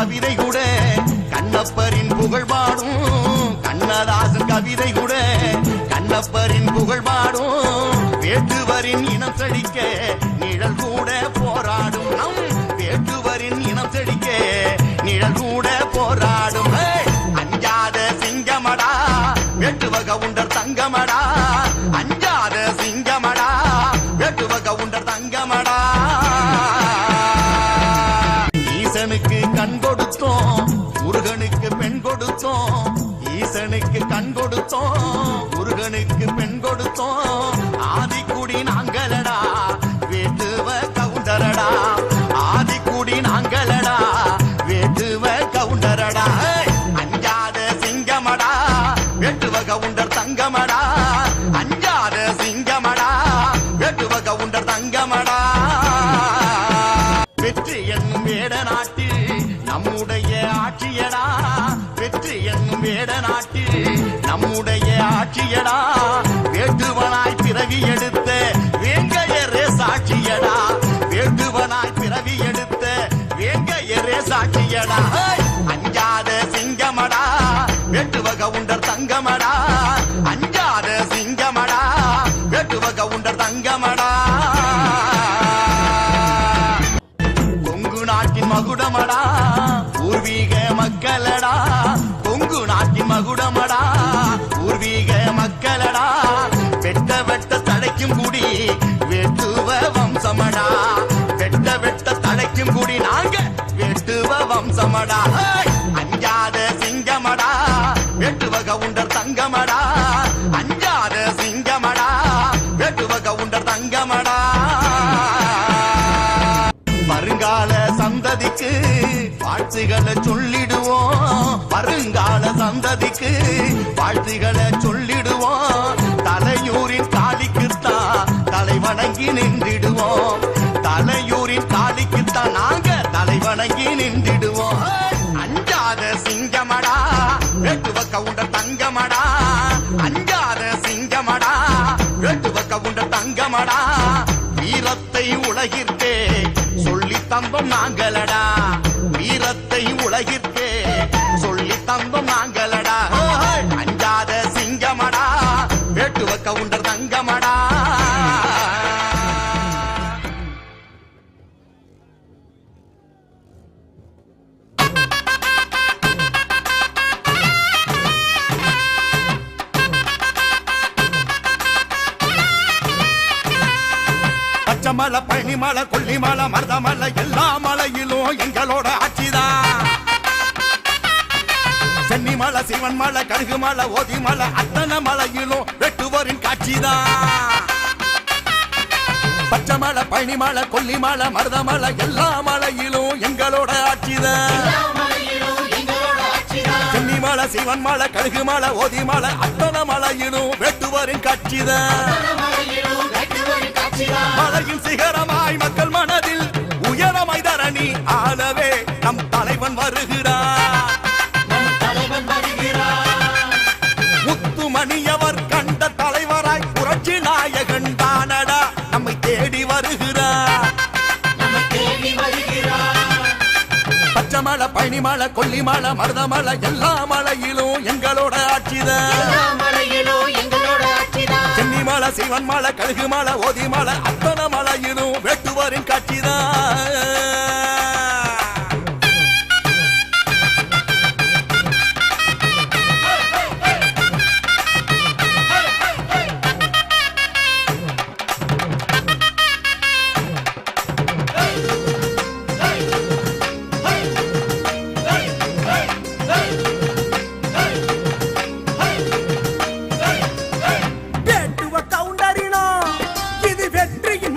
கவிதை கூட கண்ணப்பரின் புகழ் பாடும் கண்ணதாசன் கவிதை கூட கண்ணப்பரின் 做。வெட்டுவக உண்டர் தங்கமடா. அஞ்சாத சிங்கமடா. வெட்டுவக உண்டர் தங்கமடா. கொங்கு நாட்டின் மகுடமடா. பூர்வீக மக்களடா. கொங்கு நாட்டின் மகுடமடா. பூர்வீக மக்களடா. வெட்ட வெட்ட தடைக்கும் குடி வெட்டுவ வம்சமடா. வெட்ட வெட்ட தடைக்கும் குடி நாங்க வெட்டுவ வம்சமடா. வாழ்த்துகளை சொல்லிடுவோம். வருங்கால சந்ததிக்கு வாழ்த்துகளை சொல்லிடுவோம். தலையூரின் காளிக்குத்தான் தலை வணங்கி நின்றிடுவோம். தலையூரின் காளிக்குத்தான் நாங்க தலை வணங்கி நின்றிடுவோம். அஞ்சாத சிங்கமடா வெட்டுவ கவுண்டர் தங்கமடா. அஞ்சாத சிங்கமடா வெட்டுவ கவுண்டர் தங்கமடா. வீரத்தை உலகிற்கு கவுண்டர் தங்கமடா பச்சைமலை பழனிமலை கொல்லிமலை மருதமலை எல்லா மலையிலும் எங்களோட ஆட்சிதான். சென்னிமலை சிவன் மலை கழுகு மலை ஓதி மலை அத்தனை மலையிலும் வெட்டுவரின் காட்சிதான். பச்சைமலை பழனிமலை கொல்லிமலை மருதமலை எல்லா மலையிலும் எங்களோட ஆட்சிதான். சென்னிமலை சிவன் மலை கழுகு மலை ஓதி மலை அத்தனை மலையிலும் வெட்டுவரின் காட்சிதான். மலையின் சிகரமாய் மக்கள் மனதில் உயரமாய் தரணி ஆளவே நம் தலைவன் வருகிறார். முத்துமணியவர் கண்ட தலைவராய் புரட்சி நாயகன் தானடா. நம்மை தேடி வருகிறார். பச்சைமலை பழனிமலை கொல்லிமலை மருதமலை எல்லா மலையிலும் எங்களோட ஆட்சிதான். சென்னிமலை சிவன் மலை கழுகு மலை ஓதி மலை அத்தனை மலையிலும் வெட்டுவரின் காட்சிதான்.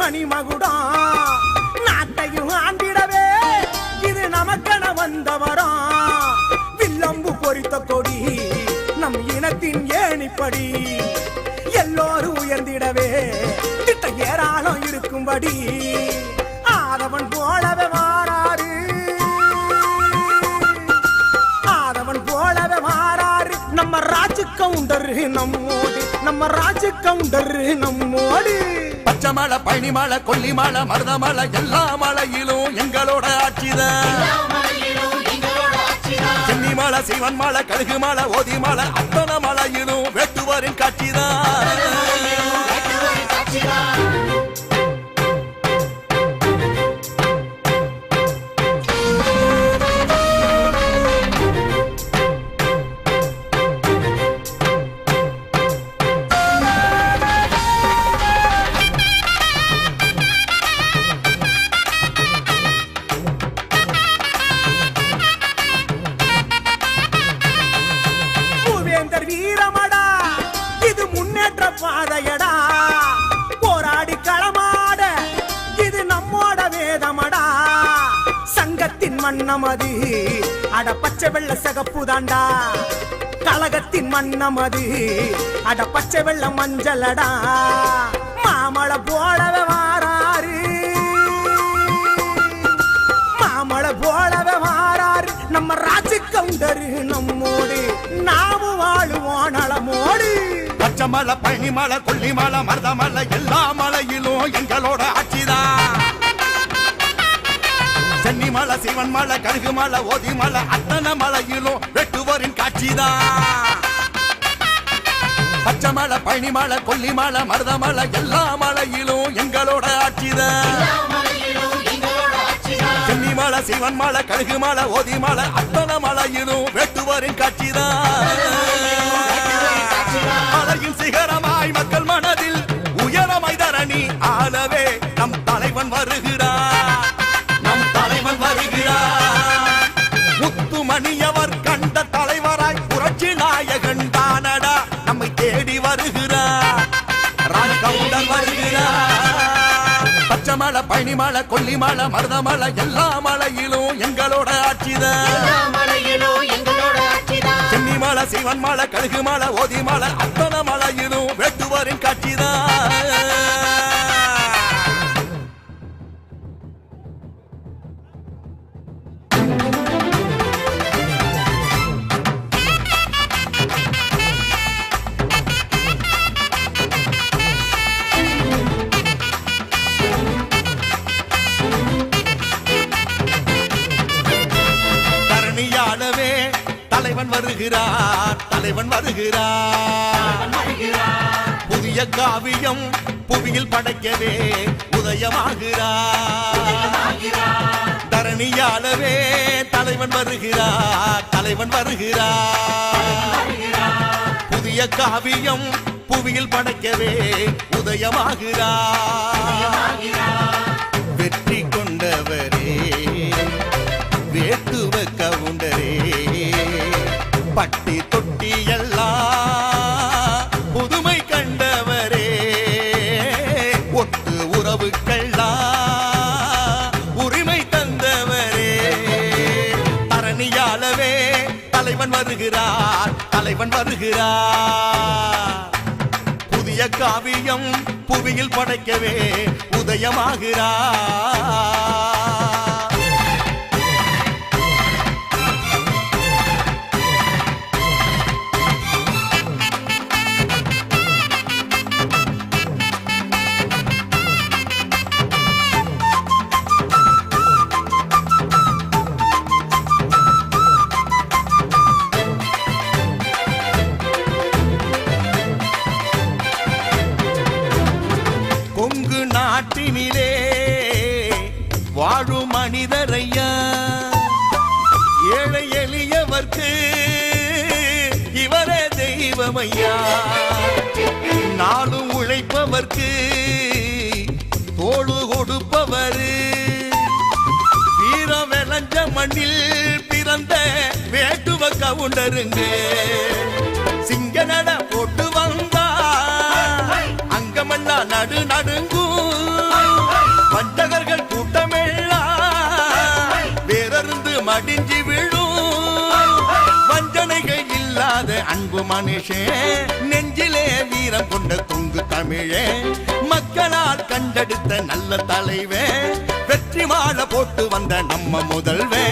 வெற்றியின் மணிமகுடம் நாட்டையும் ஆண்டிடவே இது நமக்கென வந்தவரா. வில்லம்பு பொறித்த கொடி நம் இனத்தின் ஏணிப்படி. எல்லோரும் உயர்ந்திடவே திட்ட ஏராளம் இருக்கும்படி. ஆதவன் போலவே கவுண்டர் நம்மோடு நம்ம ராஜ கவுண்டர் நம்மோடி. பச்சை மலை பழனி மலை கொல்லி எல்லா மலையிலும் எங்களோட ஆட்சிதான் சென்னி மலை சிவன் மலை கழுகு மலை ஓதி மலை அத்தனை மலையிலும் வெட்டுவரின் காட்சிதான் சங்கத்தின் மன்னமது. அட பச்சை வெள்ள சகப்பு தாண்டா. கழகத்தின் மன்னமது. அட பச்சை வெள்ள மஞ்சளடா. மாமழை போலவே வாராரு மாமழை போலவே வாராரு நம்ம ராஜ கவுண்டரு நம்மோடு. நாமும் வாழுவோம் நலமோடு. பச்சை மலை பனிமலை கொல்லிமலை மருதமலை எல்லா மலையிலும் எங்களோட ஆட்சிதான். மலை சிவன் மலை கழுகு மலை ஓதி மலை அத்தனை மலையிலும் வெட்டுவரின் காட்சிதான். பச்சை மலை பழனி மலை கொல்லி மலை மருத மலை எல்லா மலையிலும் எங்களோட ஆட்சிதான். சென்னி மலை சிவன் மலை கழுகு மலை ஓதி மலை அத்தனை மலையிலும் வெட்டுவரின் காட்சிதான். மலையின் சிகரமாய் மக்கள் மன மலை பழனி மலை கொல்லி மலை மருத மலை எல்லா மலையிலும் எங்களோட ஆட்சிதான். சென்னி மலை சிவன் மலை கழுகு மலை ஓதி மலை அத்தனை மலையிலும் வெட்டுவரின் காட்சிதான். தரணியாளவே தலைவன் வருகிறார் தலைவன் வருகிறார். புதிய காவியம் புவியில் படைக்கவே உதயமாகிறார். தரணியாளவே தலைவன் வருகிறார் தலைவன் வருகிறார். புதிய காவியம் புவியில் படைக்கவே உதயமாகிறார். வெற்றி கொண்டு பட்டி தொட்டி எல்லாம் புதுமை கண்டவரே ஒட்டு உறவுக்கெல்லாம் உரிமை தந்தவரே தரணியாளவே தலைவன் வருகிறார் தலைவன் வருகிறார். புதிய காவியம் புவியில் படைக்கவே உதயமாகிறார். ஐயா நாளும் உழைப்பவர்க்கு தோடு கொடுப்பவர். வீர விளைஞ்ச மண்ணில் பிறந்த வேட்டுவ கவுண்டருங்க. சிங்க நட போட்டு வந்தா அங்கமெல்லாம் நடு நடுங்கும் வஞ்சகர்கள் கூட்டமெல்லாம் வேறருந்து மடிஞ்சு விழும் மனுஷே நெஞ்சிலே வீரம் கொண்ட கொங்கு தமிழே. மக்களால் கண்டெடுத்த நல்ல தலைவன் வெற்றி மாலை போட்டு வந்த நம்ம முதல்வே.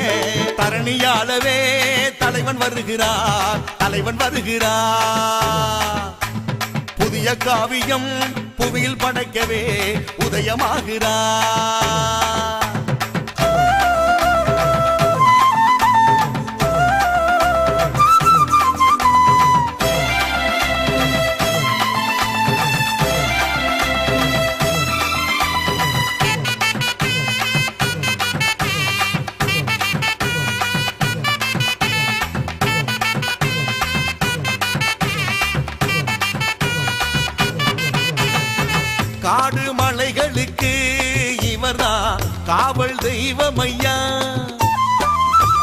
தரணியாலவே தலைவன் வருகிறார் தலைவன் வருகிறார். புதிய காவியம் புவியில் படைக்கவே உதயமாகிறார். காவல்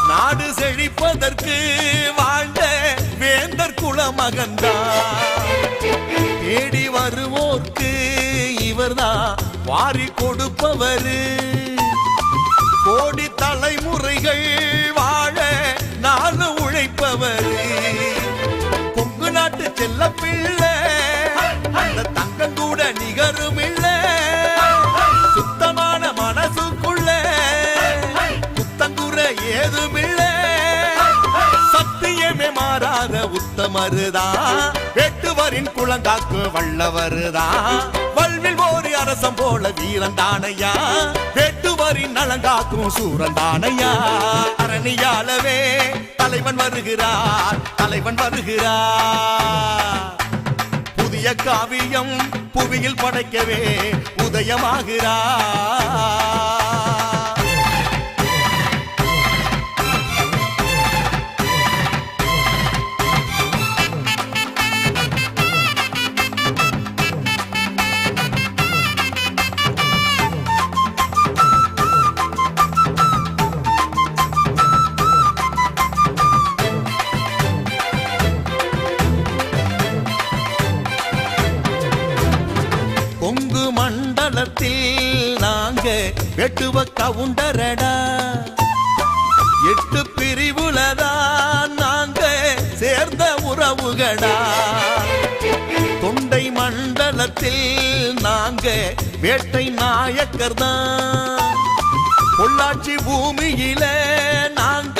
நாடு செழிப்பதற்கு வாழ்ந்த வேந்தர் குலமகன்தான் தேடி வருவோர்க்கு இவர்தான் வாரி கொடுப்பவரு. கோடி தலைமுறைகள் வாழ நானும் உழைப்பவர். கொங்கு நாட்டு செல்ல பிள்ளை அந்த தங்கம் மாறாத மருதான் எட்டுவரின் குழந்தாக்கு வல்லவருதான் வல்வில் ஓரி அரசம் போல வீரன் தானையா? வெட்டுவரின் நலங்காக்கும் சூரன் தானையா? அரணியாலவே தலைவன் வருகிறார் தலைவன் வருகிறார். புதிய காவியம் புவியில் படைக்கவே உதயமாகிறார். எட்டுவ கவுண்டரடா. எட்டு பிரிவுலதான் நாங்க சேர்ந்த உறவுகடா. தொண்டை மண்டலத்தில் நாங்க வேட்டை நாயக்கர் தான் பொள்ளாச்சி பூமியில நாங்க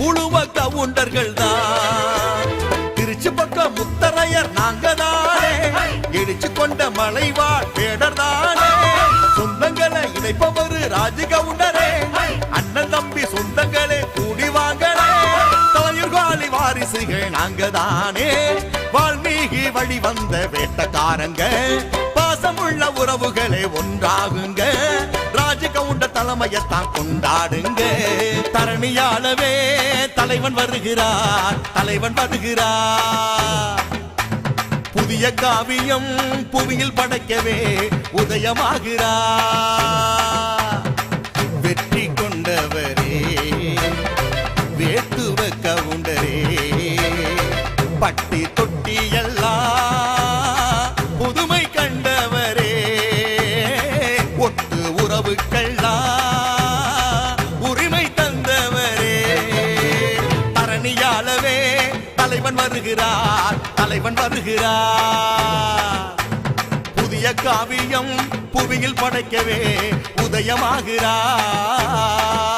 புழுவ கவுண்டர்கள் தான் திருச்சி பக்கம் முத்தரையர் நாங்க தானே இடிச்சு கொண்ட மலைவாழ் வேடர் தானே சொந்தங்களை இணைப்பவரு ராஜகவுண்டரே. அண்ணன் தம்பி சொந்தங்களே கூடி வாங்களே தலையுர்காலி வாரிசுகள் நாங்க தானே வால்மீகி வழி வந்த வேட்டக்காரங்க. பாசமுள்ள உறவுகளே ஒன்றாகுங்க. ராஜகவுண்ட தலைமையத்தான் கொண்டாடுங்க. தரணியாளவே தலைவன் வருகிறார் தலைவன் வருகிறார். புதிய காவியம் புவியில் படைக்கவே உதயமாகிறார் வெற்றி கொண்டவரே வேட்டுவ கவுண்டரே பட்டி தொட்டியல் தலைவன் வருகிறார் தலைவன் வருகிறார். புதிய காவியம் புவியில் படைக்கவே உதயமாகிறார்.